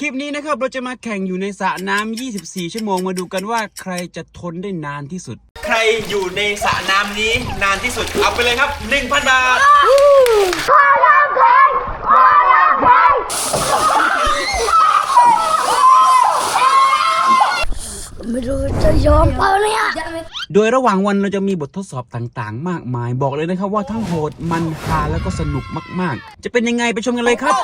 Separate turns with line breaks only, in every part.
คลิปนี้นะครับเราจะมาแข่งอยู่ในสระน้ำ 24 ชั่วโมงมาดูกันว่าใครจะทนได้นานที่สุด
ใครอยู่ในสระน้ำนี้นานที่สุด เอาไปเลยครับ 1,000 บาท
ไม่รู้จะยอมเปล่าเนี่ย
โดยระหว่างวันเราจะมีบททดสอบต่างๆ มากมาย บอกเลยนะครับว่าทั้งโหดมันฮาแล้วก็สนุกมากๆ จะเป็นยังไงไปชมกันเลยครับ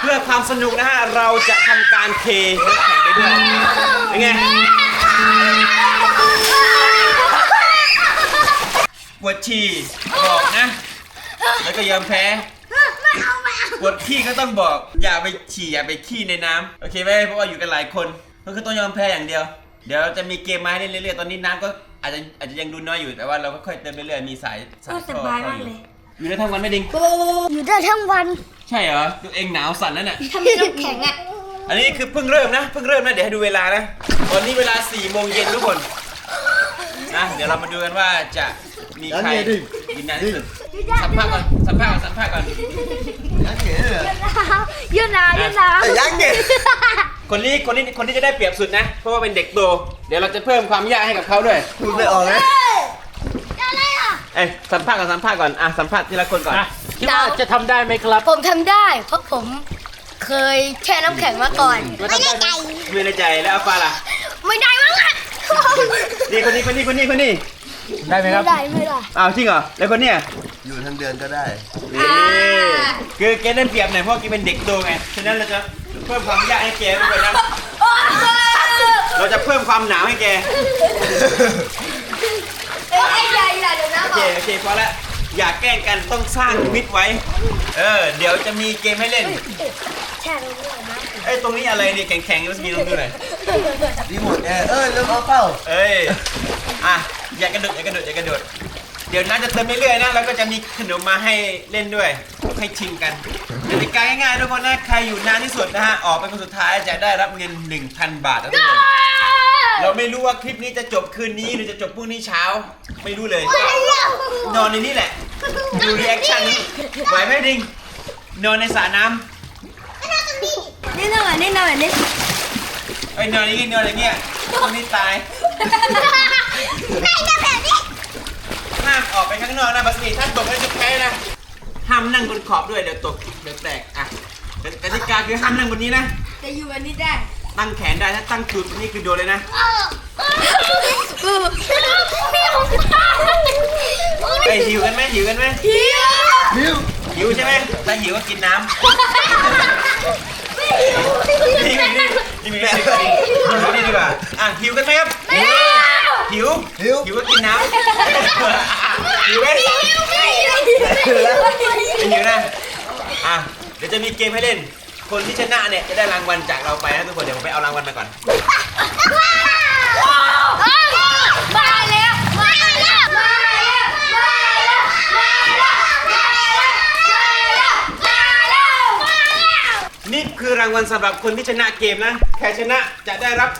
เพื่อ ความสนุกนะฮะ เราจะทำการเทน้ำแข็งไปด้วยเป็นไงปวดฉี่บอกนะ แล้วก็ยอมแพ้ปวดขี้ก็ต้องบอก อย่าไปฉี่อย่าไปขี้ในน้ำโอเคไหมเพราะว่าอยู่กันหลายคนก็คือต้องยอมแพ้อย่างเดียว เดี๋ยวจะมีเกมมาให้เล่นเรื่อยๆตอนนี้น้ำก็อาจจะอาจจะยังดูน้อยอยู่แต่ว่าเราก็ค่อยเติมเรื่อยๆมีสายสาย
สบายมากเลย
อยู่ได้ทั้งวันไหม่ดิง
อยู่ได้ทั้งวัน
ใช่เหรอตัวเองหนาวสั่นนั่นน่ะ
ทำให้น้ำแข็งอะ
อันนี้คือเพิ่งเริ่มนะเพิ่งเริ่มนะเดี๋ยวให้ดูเวลานะตอนนี้เวลา4โมงเย็นทุกคนนะเดี๋ยวเรามาดูกันว่าจะมีใครยินนานที่สุดสัมภาษณ์ก่อนสัมภาษณ์ก่อนสัมภาษณ์ก่อน
ยืนนายืนนา
ยังไง
คนนี้คนนี้คนที่จะได้เปรียบสุดนะ เพราะว่าเป็นเด็กโตเดี๋ยวเราจะเพิ่มความยากให้กับเขาด้วย
พูดไม่ ออกนะ
อะไรอะ
เอ้ยสัมภาษณ์ก่อนสัมภาษณ์ก่อนอะสัมภาษณ์ทีละคนก่อน
คิดว่าจะทำได้ไหมครับ
ผมทำได้ เพราะผมเคยแช่น้ำแข็งมาก่อน ไม่ได้ใจ
มือในใจแล้วเอาฟ้าล่ะ
ไม่ได้มั้งอะ
นี่คนนี้คนนี้คนนี้คนนี้
ได้ไหมครับ
ไม่ได้ไม่ได้
อ้าวจริงเหรอแล้วคนเนี้ย
อยู่ทั้งเดือนก็ได้
นี่คือแกได้เปรียบหน่อยเพราะแกเป็นเด็กโตไงฉะนั้นเราจะเพิ่มความยากให้แกด้วยนะเราจะเพิ่มความหนาวให้แก
เอ้ยอย่าอย่าเดี๋ยวนะ
โอเคโอเคพอละอย่าแกล้งกันต้องสร้างมิตรไว้ เออ เดี๋ยวจะมีเกมให้เล่น
แช่น้ำแข็งนะ
เอ้ยตรงนี้อะไรเนี่ยแข็งๆเมื่อกี้ลองดูหน่อย
รีโมทแอร์เออแล้วเอาเป้า
เอ้ยอะอย่ากระโดดอย่ากระโดดอย่ากระโดด เดี๋ยวน้าจะเติมเรื่อยๆนะ แล้วก็จะมีขนมมาให้เล่นด้วย ให้ชิงกันกติกาง่ายๆทุกคนนะ ใครอยู่นานที่สุดนะฮะ ออกเป็นคนสุดท้ายจะได้รับเงิน 1,000 บาทนะทุกคนเราไม่รู้ว่าคลิปนี้จะจบคืนนี้หรือจะจบพรุ่งนี้เช้า ไม่รู้เลยนอนในนี้แหละ ดูรีแอคชั่นไหวไหมดิง นอนในสระน้
นี่หน่อยนี่หน่อยนี่ำ
ไอ้ยนอนอย่างงี้นอนอย่างเงี้ยพรุ่งนี้ตาย
ไม่ได้แบบนี้
ห้ามออกไปข้างนอกนะบัสมีถ้าตกแล้วจะแพ้นะห้ามนั่งบนขอบด้วยเดี๋ยวตกเดี๋ยวแตกอะกติกาคือห้ามนั่งบนนี้นะ
จะอยู่แบบนี้ได้
ตั้งแขนได้ถ้าตั้งจุดนี่คือโดนเลยนะ
พี่ของกู
เอ้ยหิวกันไหมหิวกันไหม
เฮีย
นิ้ว
หิวใช่ไหมถ้าหิวก็กินน้ำนี่นี่นี่นี่นี่นี่นี่ดีกว่าอะหิวกันไหมครับ หิว
หิว
หิวก็กินน้ำหิวไหมเป็วหิวนะอะเดี๋ยวจะมีเกมให้เล่น คนที่ชนะเนี่ยจะได้รางวัลจากเราไปนะทุกคนเดี๋ยวผมไปเอารางวัลมาก่อนนี่คือรางวัลสำหรับคนที่ชนะเกมนะแค่ชนะจะได้รับ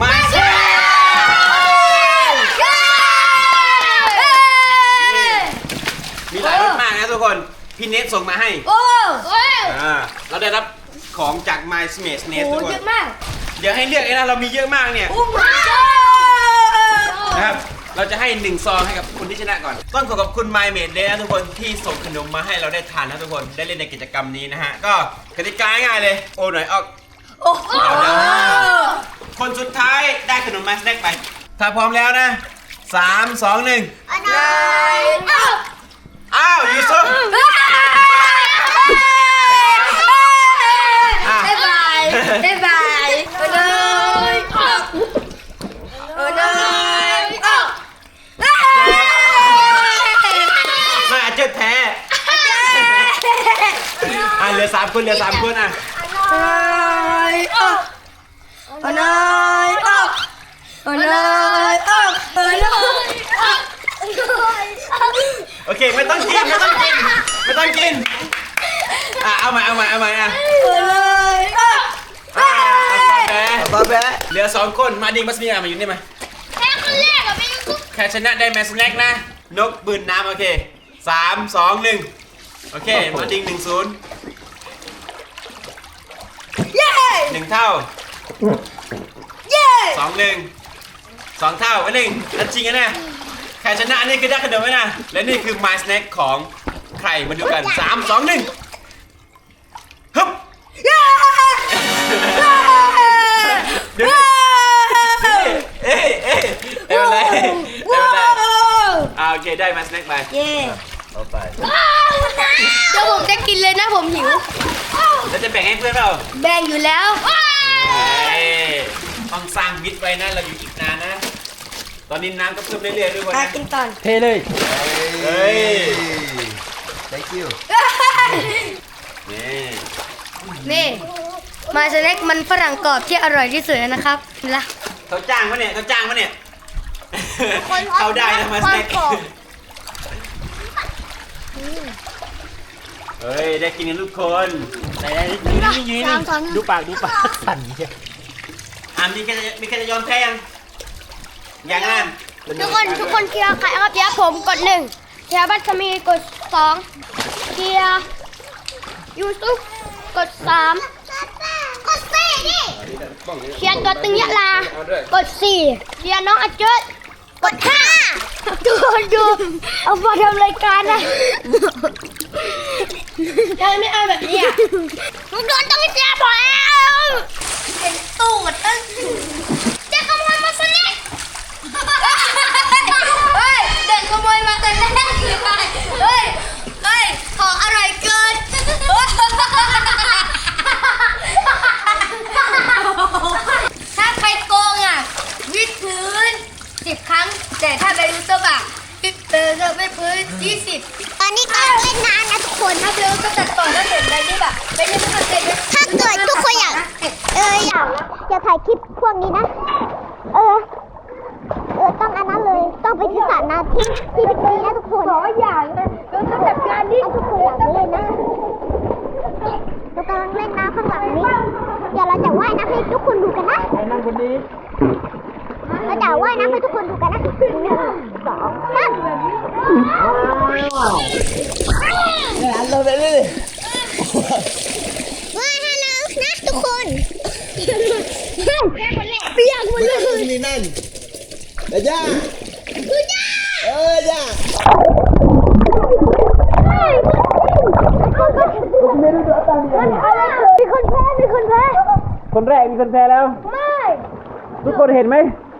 มาเชฟากนะทุกคนพี่เนทส่งมาให้
โอ้โอ้ย
อ่าเราได้รับของจาก My Smash
โอ้
Nest ทุกคน
เยอะมาก
เดี๋ยวให้เลือกเองนะเรามีเยอะมากเนี่ย
โอ้ my
นะครับ เราจะให้หนึ่งซองให้กับคนที่ชนะก่อน ต้องขอขอบคุณ My Made เลยนะทุกคนที่ส่งขนมมาให้เราได้ทานนะทุกคน ได้เล่นในกิจกรรมนี้นะฮะ ก็กติกาง่ายๆเลย โอ้หน่อยออก
โอ้โห
คนสุดท้ายได้ขนมมาสแน็คไป ถ้าพร้อมแล้วนะสามสองหนึ่ง
อะไร
อ้าวยูซุป
บ๊ายบายบ๊ายบายโอ้ยโอ้ยโอ้ย
ไม่อาจจะแพ้อะเหลือสามคนเหลือสามคนอะ
โอ้ยโอ้ยโอ้ยโอ้ยโอ้ยโอ้ยโอ้ย
โอเคไม่ต้องกินไม่ต้องกินไม่ต้องกินอะเอาใหม่เอาใหม่เอาใหม่อะ
โอ้ยโอ้ย
อะเอาไปแพ้
ป้าแบะ
เหลือสองคนมาดิงมัสมีอะมาอยู่นี่มา
แค่คนแรกอะไม่รู้
แค่ชนะได้แมสแน็คนะ นกบืนน้ำโอเคสามสองหนึ่งโอเคมาดิงหนึ่งศูนย์
เย้
หนึ่งเท่า
เย้
สองหนึ่งสองเท่าไว้หนึ่งนัดจริงกันนะใครชนะอันนี้คือได้ขนมไว้นะ และนี่คือ my snack ของใครมาดูกันสามสองหนึ่งฮึบ
เย้
เดี๋ยวนี้เอ้ยเอ้ยเอ้ยไม่เป็นไรไม่เป็นไรอ่าโอเคได้ my snack ไป
เย้
เอาไป
เดี๋ยวผมจะกินเลยนะผมหิว
แล้วจะแบ่งให้เพื่อนเปล่า
แบ่งอยู่แล้ว
เอ้ยต้องสร้างมิตรไว้นะเราอยู่อีกนานนะ ตอนนี้น้ำก็เพิ่มเรื่อยๆด้วยวัน
มา
นะ
กินก่อน
เทเลย
เฮ้ย
thank you
นี่
นี่มาสแน็คมันฝรั่งกรอบที่อร่อยที่สุดแล้วนะครับนี่ละ
เขาจ้างปะเนี่ยเขาจ้างปะเนี่ยเขาได้นะมาสแน็คเฮ้ย ได้กินกันทุกคน
แต่ยืนนี่ยืนนี่ดูปากดูปากสั่นเชียว
อ่ามีใครจะมีใครจะยอมแพ้ยัง ยังอะ
ทุกคนทุกคนเคลียร์ใครครับเดี๋ยวผมกดหนึ่งเคลียร์บัตมีกดสองเคลียร์ยูซุปกดสามกดสี่ดิเคลียร์ตัวตึงยะลากดสี่เคลียร์น้องอาจุดกดห้าดูดูเอามาทำรายการนะทำไมไม่เอาแบบนี้อะทุกคนต้องเคลียร์พอแล้วเป็นตูดตั้งจะขโมยมาสนิท เฮ้ยเด็กขโมยมาแต่แรกเลยเฮ้ย เฮ้ย ของอร่อยเกิน ถ้าใครโกงอะ วิดพื้นสิบครั้ง แต่ถ้าไปรู้ตัวอะวิดพื้นก็ไม่พื้นยี่สิบ
ตอนนี้ก็เล่นน้ำนะทุก คน
ถ้าเดินก็ตัดต่อแล้วเสร็จไปนี่แบบไม่ได้ทุกคนเสร็จ
ถ้าเกิดทุกคนอยากเอออยากอยากถ่ายคลิปพวกนี้นะ เออ เออต้องอันนั้นเลยต้องไปที่สระน้ำที่ที่บิ๊กซีนะทุกคน
บอกว่าอย่างนะเราต้องจัดการนี่
ถ้าทุกคนอยากไปเล่นนะเรากำลังเล่นน้ำข้างหลังนี้เดี๋ยวเราจะว่ายน้ำให้ทุกคนดูกันนะ
ไอ้นั่งคนนี้
เราจะว่ายน้ำให้ทุกคนดูกันนะหนึ่งสองสาม
เราไปเลย
ว่าฮัลโหลนะทุกคนเปียกหมดเลย
นี่นั่นแต่ย่า
ดูจ้า
เออย่า
มีคนแพ้มีคนแพ้
คนแรกมีคนแพ้แล้ว
ไม่
ทุกคนเห็นไหม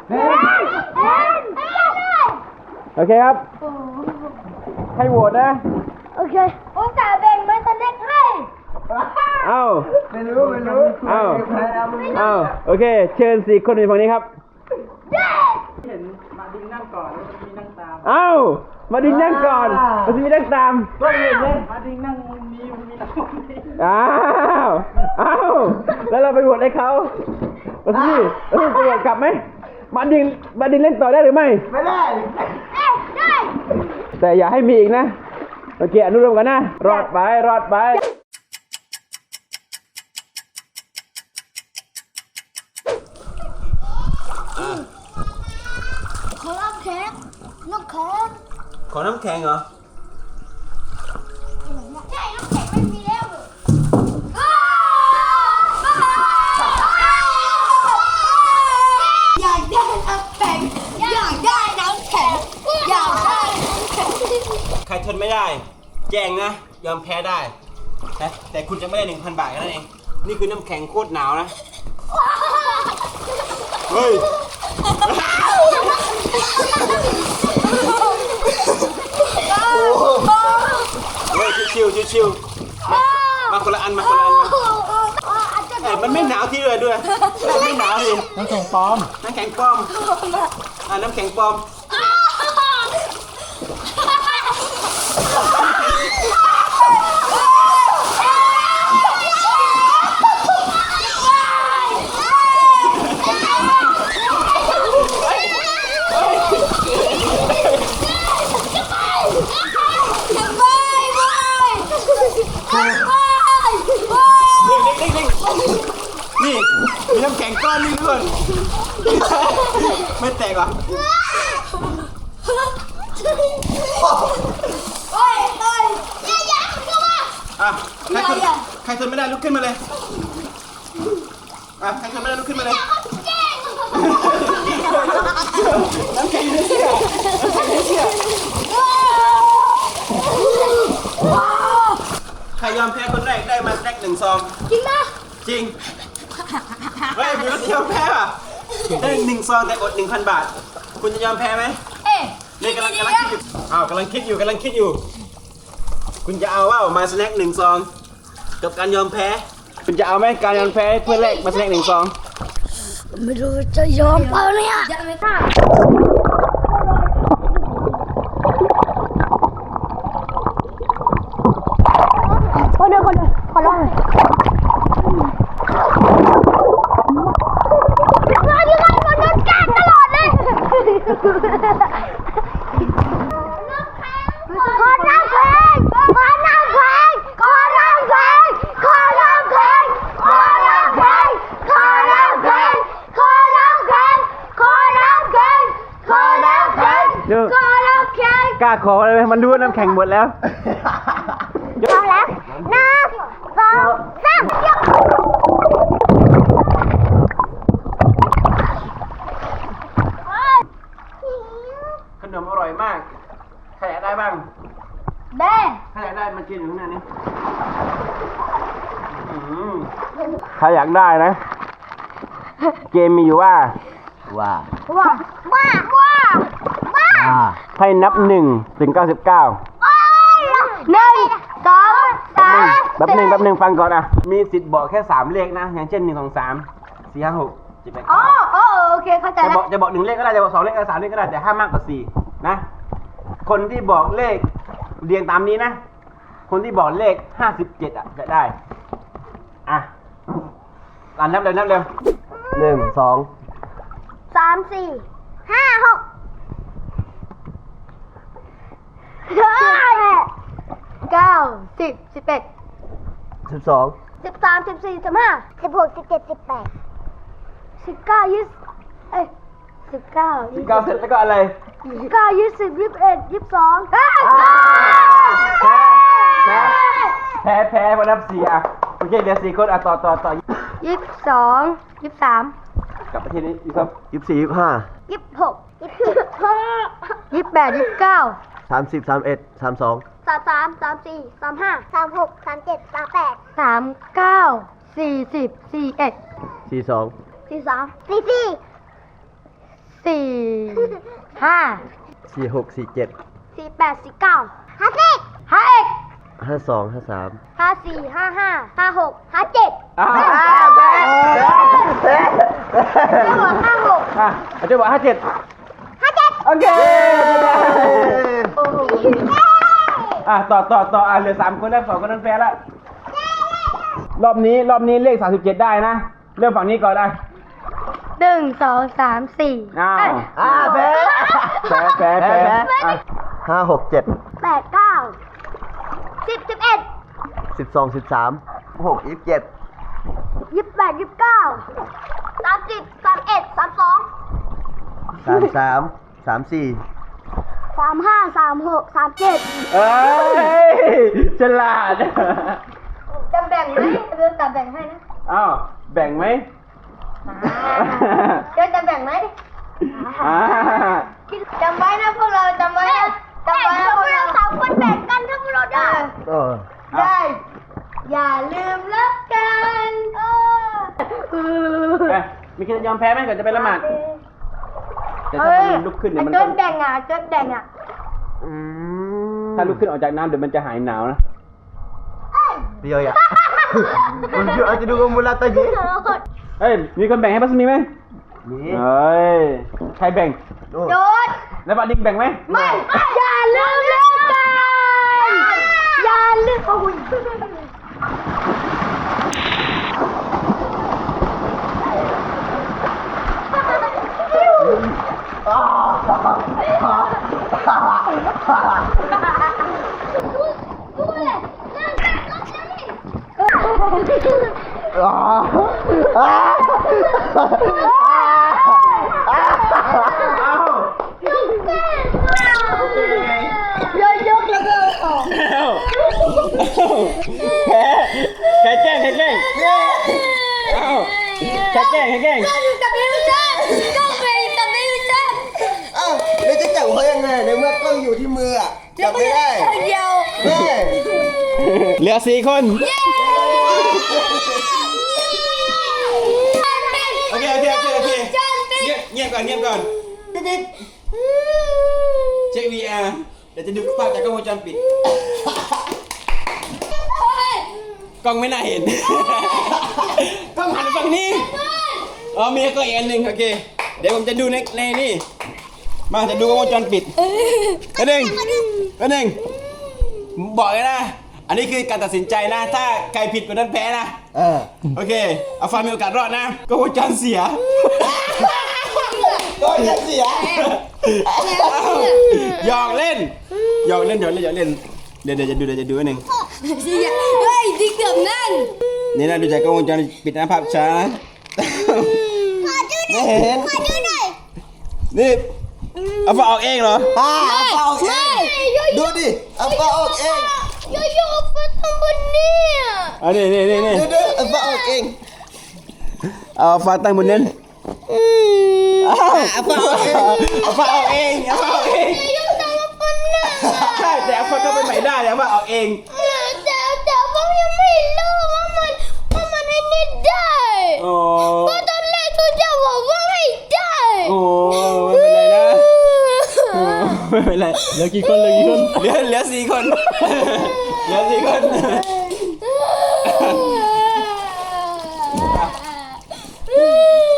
เอ็น
โอเคครับ ให้โหวตนะ
โอเคโอกาสแบ่งมันตะเล็กให้
เอ้า
ไม่รู้ไม่รู้
เอ้า
แพ้แล้ว
เอ้า โอเค เชิญสี่คนในฝั่งนี้ครับ
เย้
เอ้า มาดิงนั่งก่อนมาดิงนั่งตาม
ก็เห็นไหม
อ้าว อ้าว แล้วเราไปโหวตให้เขามาสิเราไปโหวตกลับไหมมาดิงมาดิงเล่นต่อได้หรือไม่
ไม่ได้
เอ้ยได้
แต่อย่าให้มีอีกนะโอเคอนุโลมกันนะ รอดไป รอดไป
ขอรับแขกน้องแขก
ขอน้ำแข็งเหรอ
ไม่ได้ แจ้
งนะ ยอมแพ้ได้แต่แต่คุณจะไม่ได้หนึ่งพันบาทแค่นั้นเอง นี่คือน้ำแข็งโคตรหนาวนะ เฮ้ย เฮ้ยชิวๆชิวๆมามาคนละอันมาคนละอันมาเอ้ยมันไม่หนาวที่เลยด้วย ไม่หนาวดิ
น้ำแข็งปลอม
น้ำแข็งปลอม อ่าน้ำแข็งปลอม นี่นี่นี่นี่มี น้ำแข็งก้อนนึงด้วยไม่แตกเหรอ
โอ้ยโอ้ยอย่าอย่าเข้า
อะใครทนใครทนไม่ได้ลุกขึ้นมาเลย อะใครทนไม่ได้ลุกขึ้นมาเลยน้ำแข็งไม่เชื่อน้ำแข็งไม่เชื่อใครยอมแพ้คนแรกได้มาแรกหนึ่งซอง
จริงนะ
จริง เฮ้ยมีรถยอมแพ้ป่ะได้หนึ่งซองแต่อดหนึ่งพันบาท คุณจะยอมแพ้ไหม
เอ๊ะ
นี่กำลังกำลังคิดอยู่อ้าวกำลังคิดอยู่กำลังคิดอยู่ คุณจะเอาว่ามาสแน็คหนึ่งซองกับการยอมแพ้ คุณจะเอาไหมการยอมแพ้เพื่อแลกมาสแน็คหนึ่งซอง
ไม่รู้จะยอมเปล่าเนี่ยจะไม่กล้า
ดู
ว่าน้ำแข็งหมดแล้ว
พร้อมแล้วหนึ่งสองสามยก
ขนมอร่อยมากใครอยากได้บ้าง
แม่
ใครอยากได้มากินอยู่ข้างหน้านี้อื้อหือใครอยากได้นะ เกมมีอยู่ว่า
ว่า
ว้าว้าว้าว้า
อ่า
ให้นับหนึ่งถึงเก้าสิบเก้า
โอ้ยหนึ่งสองสาม
แป๊บหนึ่งแป๊บหนึ่งฟังก่อนอะ มีสิทธิ์บอกแค่สามเลขนะ อย่างเช่นหนึ่งสองสามสี่ห้าหกเจ็ดแปด
อ๋อ
เก้า
อ๋อโอเคเข้าใจ
จะ
แล้
บ
ว
อกจะบอกหนึ่งเลขก็ได้จะบอกสองเลขก็ได้สามเลขก็ได้แต่ห้ามมากกว่าสี่นะ คนที่บอกเลขเรียงตามนี้นะ คนที่บอกเลขห้าสิบเจ็ดอะจะได้ อะอ่านนับเร็วนับเร็วหนึ่งสอง
สามสี่ห้าหกเจ็ดแปดเก้าสิบสิบเอ็ด
สิบสอง
สิบสามสิบสี่สิบห้าสิบหกสิบเจ็ดสิบแปดสิบเก้ายี่สิบเอ้ยสิบเก้า
สิบเก้าเสร็จแล้วก็อะไร
สิบเก้ายี่สิบยี่สิบเอ็ดยี่สิบสองเอ้ย
แพ้แพ้แพ้เพราะนับสี่อะโอเคเดี๋ยวสี่คนอะต่อต่อต่อ
ยี่สิบสองยี่สิบสาม
กลับประเทศนี้อีกครับยี่สิบสี่ยี่สิบห้า
ยี่สิบหกยี่สิบห้ายี่สิบแปดยี่สิบเก้า
สามสิบสามเอ็ดสามสอง
สามสามสามสี่สามห้าสามหกสามเจ็ดสามแปดสามเก้าสี่สิบสี่เอ็ด
สี่สอง
สี่สามสี่สี่สี่ห้า
สี่หกสี่เจ็ด
สี่แปดสี่เก้าห้าสิบห้าเอ็ด
ห้าสองห้าสาม
ห้าสี่ห้าห้าห้าหกห้าเจ็ด
อ่า
แพ้แพ้ห้าหก
อะอาจารย์บอกห้าเจ็ด
ห้าเจ็ด
โอเค
โอ้โห
อะต่อต่อต่ออะเหลือสามคนแล้วสองคนนั้นแพ้ละรอบนี้รอบนี้เลขสามสิบเจ็ดได้นะ เริ่มฝั่งนี้ก่อนอะ
หนึ่งสองสามสี่
อ้าว
เย
อ่าแพ้แพ้แพ้แพ้อะ
ห้าหกเจ็ด
แปดเก้าสิบสิบเอ็ด
สิบสองสิบสามหกยี่สิบเจ็ด
ยี่สิบแปดยี่สิบเก้าสามสิบสามเอ็ดสามสอง
สามสามสามสี่
สามห้าสามหกสามเจ็ด
เอ้ยฉลาด
จะแบ่งไหมเดี๋ยวจะแบ่งให้นะ
อ้าว แบ่งไหม
เดี๋ยวจะแบ่งไหม
อ่า
จำไว้นะพวกเราจำไว้นะจำไว้นะพวกเราสามคนแบ่งกันถ้าพวกเราได้
เออ
ได้ อย่าลืมรักกัน เออ
ไปมีใครจะยอมแพ้ไหมก่อนจะไปละหมาด แต่ถ้า
เฮ้ย
มันลุกขึ้นเนี่ยมัน
ไอ้
ต้
เกิ
อง
ดแบ่งอะเกิดแบ่งอะ
อืม
ถ้าลุกขึ้นออกจากน้ำเดี๋ยวมันจะหายหนาวนะ
เดียวอย่ามันเยอะจะดูกับมูลาตะกี้
เฮ้ยมีคนแบ่งให้ปัสมีไหม
นี่
เฮ้ยใครแบ่ง
โอ้
โดด
แล้วบัดดิ้งแบ่งไหม
ไม่อย่าลืมรักกันอย่าลืมโอ้
ย
아. 아. สี่คน
โอเคโอเคโอเคโอเคเงียบเงียบก่อนเงียบก่อนปิ๊บปิ๊บเช็ค VR เดี๋ยวจะดูภาพจากกล้องวงจรปิด กล้องไม่น่าเห็น กล้องหันฝั่งนี้ อ๋อมีก็อีกอันหนึ่งโอเค เดี๋ยวผมจะดูในในนี่ มาจะดูกล้องวงจรปิดอันหนึ่งอันหนึ่งบอกเลยนะ อันนี้คือการตัดสินใจนะ ถ้าใครผิดคนนั้นแพ้นะ
เออ
โอเคเอาฟันมีโอกาสรอดนะกล้องวงจรเสีย
ก็ยังเสีย
หยอกเล่นหยอกเล่นหยอกเล่นหยอกเล่น เดี๋ยวเดี๋ยวจะดูเดี๋ยวจะดูอันหนึ่ง
เฮ้ยดิเกือบนั่น
นี่นะดูจากกล้องวงจรปิดนะภาพช้านะ
ไม่เห็น
นี่เอาฝาออกเองเหรอ
อ่าเอาเปล่าออกเอง ดูดิเอาเปล่าออกเอง
โยโย่ไปทำบนเนี่ย
เอานี่นี่นี่นี่
ดูดิเอาเปล่าออกเอง
เอาฝาตั้งบนนั้นเอา
เอาเปล่าออกเอง
เอาฝาออกเองเอาฝาออกเอง
โยโย่ทำบนเนี่ย
ใช่แต่เอาฝาเข้าไปใหม่ได้แต่เอาฝาออกเอง
แต่แต่ผมยังไม่รู้ว่ามันว่ามันไอ้นี่ได้
โอ้
เพราะตอนแรกทุกอย่างบอกว่าไม่ไไม่
เป็นไรเห
ลือกี่คนเหลือกี่คน
เหลือเหลือสี่คนเหลือสี่คน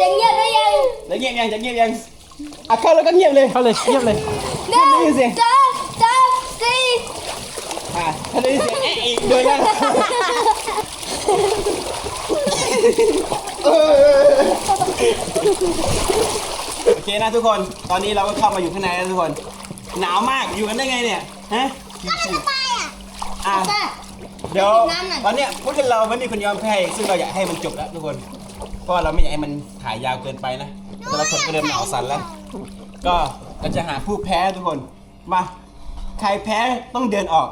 จะเงียบได้ยัง
จะเงียบยังจะเงียบยังอะเข้าแล้วก็เงียบเลย
เข้าเลยเงียบเลย
หนึ่ง
ได้ยินเสียง
สองสามสี่
อะถ้าได้ยินเสียงแอะอีกโดยกันโอเคนะทุกคน ตอนนี้เราก็เข้ามาอยู่ข้างในแล้วทุกคน หนาวมากอยู่กันได้ไงเนี่ยฮะอะเดี๋ยวตอนเนี้ยพวกเราไม่มีคนยอมแพ้ซึ่งเราอยากให้มันจบแล้วทุกคน เพราะว่าเราไม่อยากให้มันถ่ายยาวเกินไปนะแต่ละคนก็เริ่มหนาวสั่นแล้ว ก็เราจะหาผู้แพ้ทุกคน มา ใครแพ้ต้องเดินออก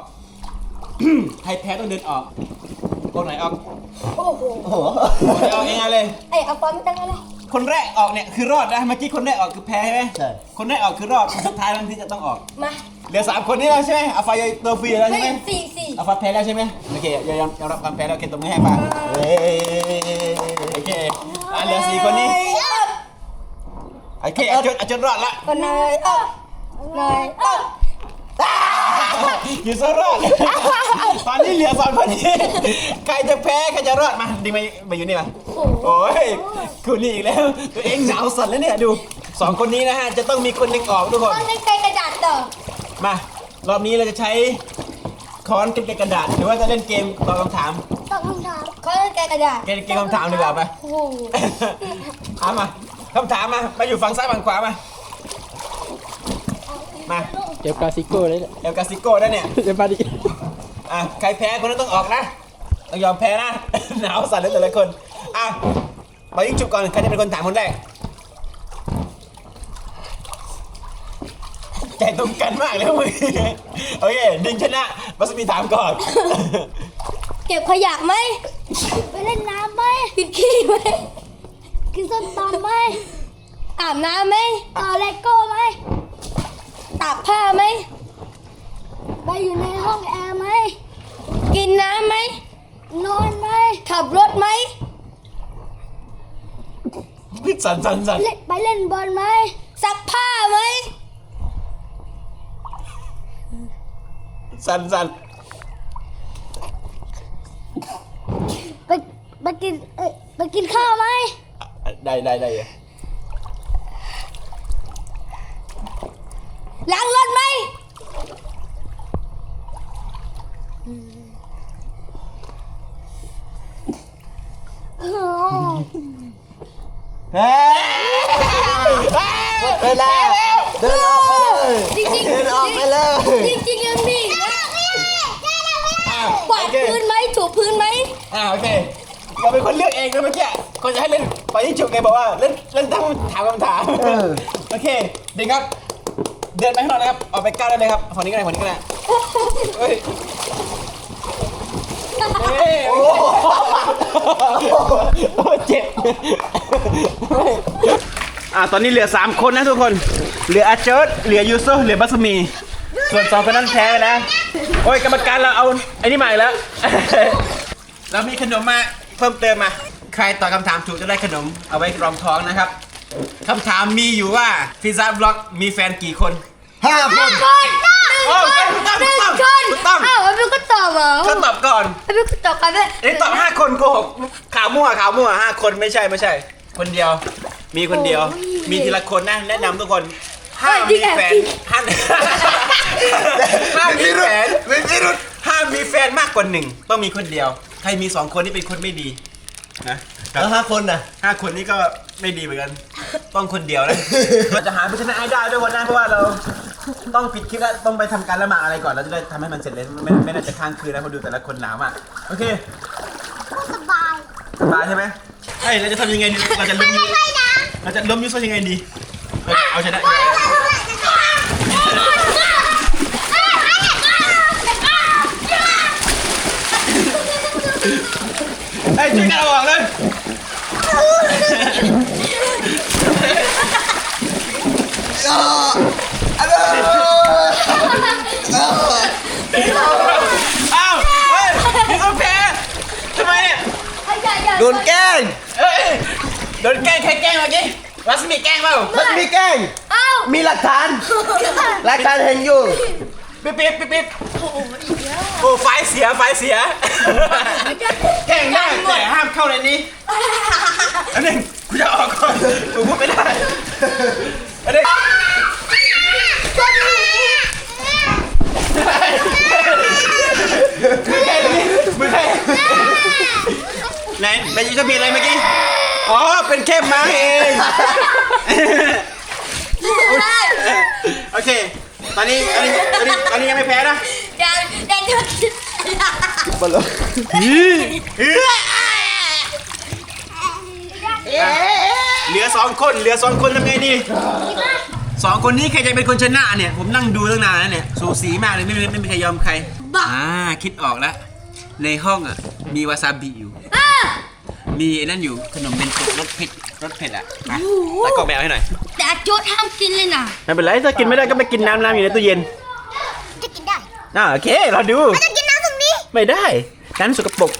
ใครแพ้ต้องเดินออกคนไหนออก
โอ้โห
โอ้โห
คนไหนออกเองเอาเลย
ไอ้เอาฟอนไม่ตั้งอะไร
คนแรกออกเนี่ยคือรอดนะเมื่อกี้คนแรกออกคือแพ้ใช่ไหม
ใช่
คนแรกออกคือรอดคนสุดท้ายนั้นที่จะต้องออก
มา
เหลือสามคนนี้แล้วใช่ไหมอาฟายตัวฟรีแล้ว
เฮ้
ใช่ไหม
ยสี่สี่
อาฟาแพ้แล้วใช่ไหมโอเคยอมยอมยอมรับความแพ้แล้วโอเคตบมือให้ป่ะ
เฮ้ย
โอเคอะเหลือสี่คนนี้โอเคอาจดอาจดรอดละ
คนนายออกนายออก
อยู่ซะรอดตอนนี้เหลือสองคนนี้ใครจะแพ้ใครจะรอดมาดึงมามาอยู่นี่มาโอ้ยคุณนี่อีกแล้ว ตัวเองหนาวสั่นแล้วเนี่ยดูสองคนนี้นะฮะจะต้องมีคนหนึ่งออกทุกคน
ต้องเล่นไกลกระดาษต่อ
มารอบนี้เราจะใช้ค้อนกับกระดาษหรือว่าจะเล่นเกมตอบคำถาม
ตอบคำถาม
เขาเล่นไกลกระดาษ
เกมเกมคำถามดีกว่าไป
โอ้โห
เอามาคำถามมามาอยู่ฝั่งซ้ายฝั่งขวามา มา
เดี๋ยวกาซิโก้เลยเนี่ย
เอลกาซิโก้ได้เนี่ย
เดี๋ยวมาดิ
อะใครแพ้คนนั้นต้องออกนะต้องยอมแพ้นะหนาวสั่นเลยแต่ละคนอะมายิงจุบก่อนใครจะเป็นคนถามคนแรกใจตรงกันมากเลยมึงโอเคดิงชนะมัสมีถามก่อน
เก็บขยะไหม
ไปเล่นน้ำไหม
กินขี้ไหม
กินส้มตำไหม
อาบน้ำไหม
ต่อเลโก้ไหม
ตากผ้าไหม
ไปอยู่ในห้องแอร์ไหม
กินน้ำไหม
นอนไหม
ขับรถไหม
สั่นสั่นสั่น
เล่นไปเล่นบอลไหม
ซักผ้าไหม
สั่นสั่น
ไปไปกินเอ้ยไปกินข้าวไหม
อะได้ได้ได้
ล้างรถไหม
เฮ้ยเวลาเดินออกไปเลย
จริงๆ
เดินออกไปเลย
จริงจริงๆยังมีอีกนะ
อะ
กวาด
โอเค
พื้นไหมถูพื้นไหม
อ่าโอเคเราเป็นคนเลือกเองนะเมื่อกี้คนจะให้เล่นไปยิ่งฉุกไงบอกว่าเล่นเล่นตั้งถามคำถามโอเคเด็กครับ เดินไปข้างนอกนะครับออกไปก้าวได้เลยครับฝั่งนี้ก็ได้ฝั่งนี้ก็ได้เฮ้ยเฮ้ยโอ้โหเจ็จ็บอ่าตอนนี้เหลือ 3 คนนะทุกคน เหลืออาเจิร์ดเหลือยูโซเหลือบัสมี ส่วนสองคนนั้นแพ้ไปแล้วโอ้ยกรรมการเราเอาไอ้นี่มาอีกแล้ว เรามีขนมมาเพิ่มเติมมา ใครตอบคำถามถูกจะได้ขนมเอาไว้รองท้องนะครับ คำถามมีอยู่ว่าพิซซ่าบล็อกมีแฟนกี่คน
ห้าคน
โอ้ถูกต้องถูกต้องถูกต้อง
อ้าวไอ้พี่ก็ตอบเหรอ
เขาตอบก่อน
ไอ้พี่ก็ตอบกันด้วย
เอ้ยตอบห้าคนโกหกข่าวมั่วข่าวมั่วห้าคนไม่ใช่ไม่ใช่ คนเดียว มีคนเดียว มีทีละคนนะแนะนำทุกคนห้ามมีแฟนห้ามห้ามมีแฟน
ไม่พิรุษ
ห้ามมีแฟนมากกว่าหนึ่งต้องมีคนเดียว ใครมีสองคนนี่เป็นคนไม่ดีนะ
แล้วห้าคนน่ะ
ห้าคนนี่ก็ไม่ดีเหมือนกัน ต้องคนเดียวนะเราจะหาผู้ชนะให้ได้ด้วยคนนะเพราะว่าเราต้องปิดคลิปแล้วต้องไปทำการละหมาดอะไรก่อนเราจะได้ทำให้มันเสร็จเลยไม่ไม่น่าจะค้างคืนนะเพราะดูแต่ละคนหนาวมากโอเค
สบาย
สบายใช่ไหมเฮ้ยเราจะทำยังไงดีเราจะล้มยูเราจะล้มยูโซยังไงดีเอ้ยเอาชนะเฮ้ยช่วยกันเอาออกเลย อ้าวเฮ้ยยูโซแพ้ทำไมเนี่ย
โดนแกล้ง
เอ้ยโดนแกล้งใครแกล้งเมื่อกี้รัสมีแกล้งเปล่า
มันมีแกล้ง
อ้าว
มีหลักฐาน หลักฐานเห็นอยู่
ปิ๊บปิ๊บปิ๊บปิ๊บโอ้ไฟเสียไฟเสีย แกล้งได้แต่ห้ามเข้าในนี้ อันนึงกูจะออกก่อนกูพูดไม่ได้ อันนึงมึงใครไหนไหนยูจะมีอะไรเมื่อกี้ อ๋อ เป็นแค่ไม้เอง โอเค ตอนนี้ตอนนี้ตอนนี้ตอนนี้ยังไม่แพ้นะ
เดี๋ยวเดี๋ยวเดี๋ยว
เหลื อสองคนเหลือสองคนทำไงดีสองคนนี้ใครจะเป็นคนชนะเนี่ยผมนั่งดูตั้งนานแล้วเนี่ยสูสีมากเลยไม่มีไม่มีใครยอมใครอ่าคิดออกแล้ว ในห้องอะมีวาซาบิอยู่ มีไอ้นั่นอยู่ขนมเป็นตุกรสเผ็ดรสเผ็ดอะมาแล้วก็แมวให้หน่อย
แต่โจ๊ดห้ามกินเลยนะ
ไม่เป็นไรถ้ากินไม่ได้ก็ไปกินน้ำน้ำอยู่ในตู้เย็น
จะกินได้
อ่าโอเคเราดู
จะกินน้ำตรงนี้
ไม่ได้น้ำสกปรก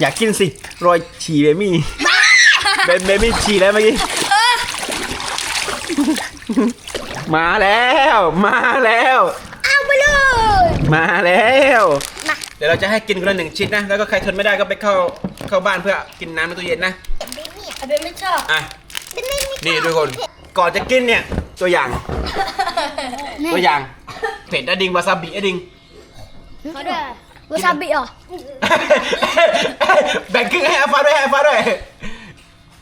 อยากกินสิรอยฉี่เบมี่เบเบมี่ฉี่แล้วเมื่อกี้ มาแล้ว มาแล้ว
เอาไปเลย
มาแล้ว
มา
เดี๋ยวเราจะให้กินคนละหนึ่งชิ้นนะ แล้วก็ใครทนไม่ได้ก็ไปเข้าเข้าบ้านเพื่อกินน้ำในตู้เย็นนะ
ไอ้เบนไม่ชอบ
อะ
เป็นไม่มี
นี่ทุกคน ก่อนจะกินเนี่ย ตัวอย่าง ตัวอย่าง เผ็ดอะดิงวาซาบิอะดิง
เขาด้วยวาซาบิเหรอ
แบ่งครึ่งให้อาฟ้าด้วยให้อาฟ้าด้วย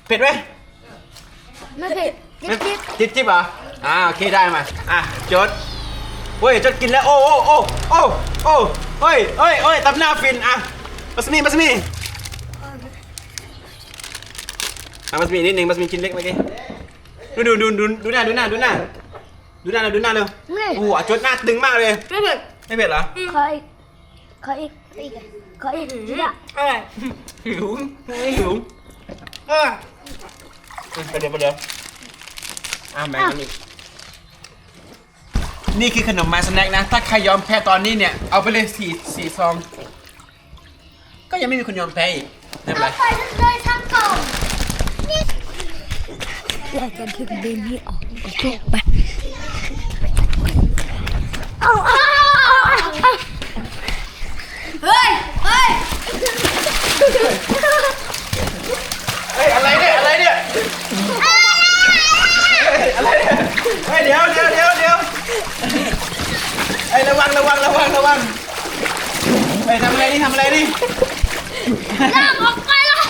เผ็ดไหม
ไม่เผ็ด
จิ๊บจิ๊บจิ๊บเหรออ่าโอเคได้มา อะจดเฮ้ยจดกินแล้วโอ้โอ้โอ้โอ้โอ้เฮ้ยเฮ้ยเฮ้ยตับหน้าฟินอะมัสมีมัสมีอะมัสมีนิดนึงมัสมีชิ้นเล็กเมื่อกี้ดูดูดูดูดูหน้าดูหน้าดูหน้าดูหน้าดูหน้าเร็ว
ไม่
โอ้โหจดหน้าตึงมากเลย
ไม่เผ็ด
ไม่เผ็ดเหรอ
ขออีกขออีกขออีกนิดอะ
หิวไม่หิวเออไปเดี๋ยวไปเดี๋ยว อะแม่งนี่นี่คือขนมมาสแน็คนะ ถ้าใครยอมแพ้ตอนนี้เนี่ย เอาไปเลยสี่สี่ซอง ก็ยังไม่มีคนยอมแพ้อีกไม่เป็นไร
ไปเลยทั้งกล่อง
อยากจะดึงเบนนี่ออกโอเคไป
เอาเอาเอา
เฮ้ย เฮ้ย
เฮ้ย อะไรเนี่ย อะไรเนี่ยเฮ้ยอะไรเนี่ยเฮ้ย เดี๋ยวเดี๋ยวเดี๋ยวเดี๋ยวเฮ้ย ระวัง ระวัง ระวัง ระวังเฮ้ยทำอะไรนี่ทำอะไรนี่
ลากออกไปเลย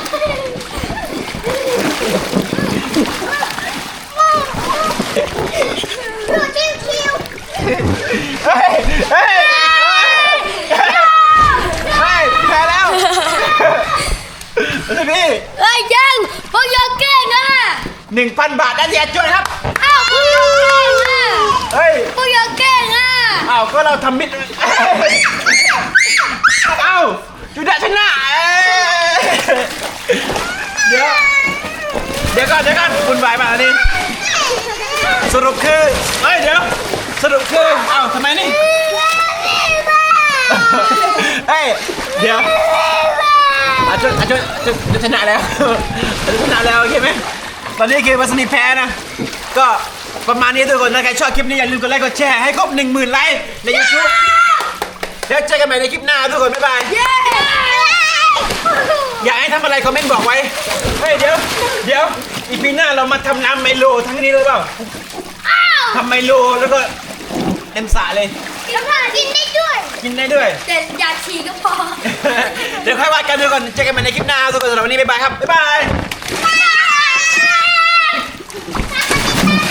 ดูคิวคิว
เฮ้ย เฮ้ย เฮ้ยแพ้แล้วพี่
เฮ้ยยังพวกยาแกล้งอะ
หนึ่งพันบาทได้เสียจวนครับ
อ้าวพวกยาแกล้งอะ
เฮ้ย
พวกยาแกล้งอะ
อ้าว ก็เรา ทำมิตรอ้าจุดาชนะเอ้ยเดี๋ยวเดี๋ยวก่อนเดี๋ยวก่อนคุณวายมาอันนี้สรุปคือเฮ้ยเดี๋ยวสรุปคือเอ้าทำไมนี่เฮ้ยเดี๋ยวอาจจะอาจจะจะจะชนะแล้วจจะชนะแล้วโอเคไหมตอนนี้คือวัสนีแพ้นะก็ ประมาณนี้ทุกคนถ้าใครชอบคลิปนี้อย่าลืมกดไลค์กดแชร์ให้ครบ1 0,000ไลค์ใน YouTube แล้วเจอกันใหม่ในคลิปหน้าทุกคนบ๊ายบายอยากให้ทำอะไรคอมเมนต์บอกไว้เฮ้ยเดี๋ยวเดี๋ยวอีพีหน้าเรามาทำน้ำไมโลทั้งนี้เลยเปล่าทำไมโลแล้วก็เต็มสระเลย
แล้วก็กินได้ด้วย
กินได้ด้วย
แต่อย่าฉี่ก็พอ
เดี๋ยวค่อยว่ากันทุกคนเจอกันใหม่ในคลิปหน้าทุกคนสำหรับวันนี้บ๊ายบายครับบ๊ายบาย
Bye.